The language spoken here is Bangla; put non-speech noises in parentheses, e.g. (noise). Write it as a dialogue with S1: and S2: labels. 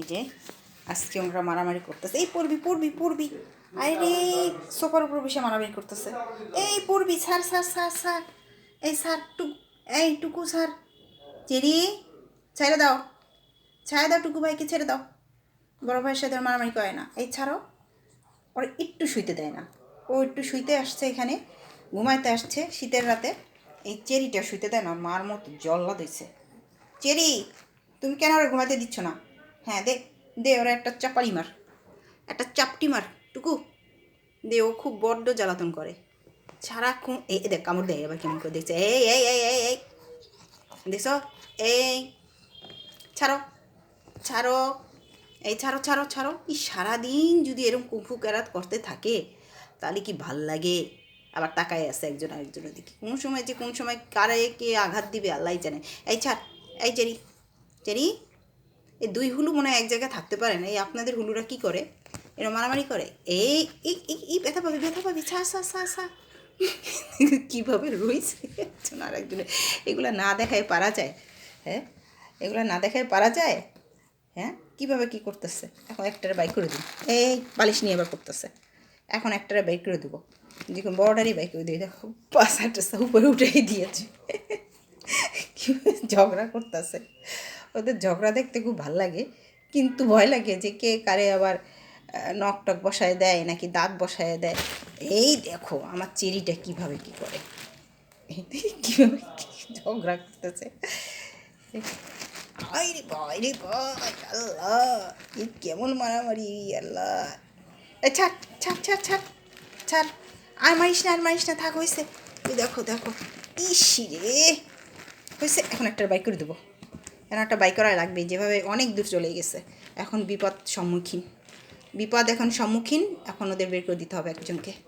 S1: এই যে, আজকে আমরা মারামারি করতেছে। এই পড়বি পড়বি পড়বি আরে সোফার উপর বসে মারামারি করতেছে। এই পড়বি স্যার স্যার স্যার স্যার এই স্যার টুক, এই টুকু স্যার চেরি ছেড়ে দাও। ছেড়ে দাও টুকু ভাইকে ছেড়ে দাও। বড় ভাইয়ের সাথে মারামারি করে না। এই ছাড়ো। ওরা একটু শুইতে দেয় না। ও একটু শুইতে আসছে এখানে, ঘুমাইতে আসছে শীতের রাতে। এই চেরিটা শুইতে দেয় না, মার মতো জল্লা দিচ্ছে চেরি, তুমি কেন ওরা ঘুমাতে দিচ্ছ না? হ্যাঁ দে দে ওরা একটা চাপাড়ি মার। একটা চাপটি মার, টুকু। দে, ও খুব বড্ড জ্বালাতন করে। সারাক্ষণ, এই দেখ, কামড় দেয় এবার কেমন করে দেখছে। এই এই এই এই এই। দেখছ? এই, ছাড়ো ছাড়ো। এই, ছাড়ো ছাড়ো ছাড়ো। এই সারাদিন যদি এরকম কুফু কেরাত করতে থাকে, তাহলে কি ভালো লাগে? আবার তাকায় আছে একজন আরেকজনের দিকে। কোন সময় যে কোন সময় কারে কে আঘাত দিবে আল্লাহ জানে। এই ছাড়, এই চেরি চেরি এই দুই হুলু মনে হয় এক জায়গায় থাকতে পারে না। এই আপনাদের হুলুরা কি করে? এরা মারামারি করে। এই এই ব্যথা পাবি ব্যথা পাবি। ছা ছা ছা ছা। (laughs) কীভাবে রয়েছে একজন আর একজনে এগুলো না দেখায় পারা যায়। হ্যাঁ? এগুলো না দেখায় পারা যায়? হ্যাঁ? কীভাবে কী করতেছে? এখন একটারে বাইক করে দিই। এই বালিশ নিয়ে আবার করতেছে। এখন একটারে বাইক করে দেবো। যখন বড়টারই বাইক করে দিই। দেখো পাশা টাসা উপরে উঠেই দিয়েছে। (laughs) কীভাবে ঝগড়া করতেছে। ওদের ঝগড়া দেখতে খুব ভালো লাগে। কিন্তু ভয় লাগে যে কে কারে আবার নখ টক বসায় দেয় নাকি দাঁত বসায় দেয়। এই দেখো আমার চেরিটা কীভাবে কি করে। কীভাবে কি ঝগড়া করতেছে। রে আল্লাহ, এ কেমন মারামারি, আল্লাহ। ছাড় ছাড় ছাড় ছাড় ছাড়। আর মারিস না, আর মারিস না, থাক হয়েছে দেখো দেখো। ইসি রে। হয়েছে এখন একটা বাইক করে দেবো। এখন একটা বাইক করা লাগবে? যেভাবে অনেক দূর চলে গেছে। এখন বিপদ সম্মুখীন। বিপদ এখন সম্মুখীন, এখন ওদের বের করে দিতে হবে একজনকে।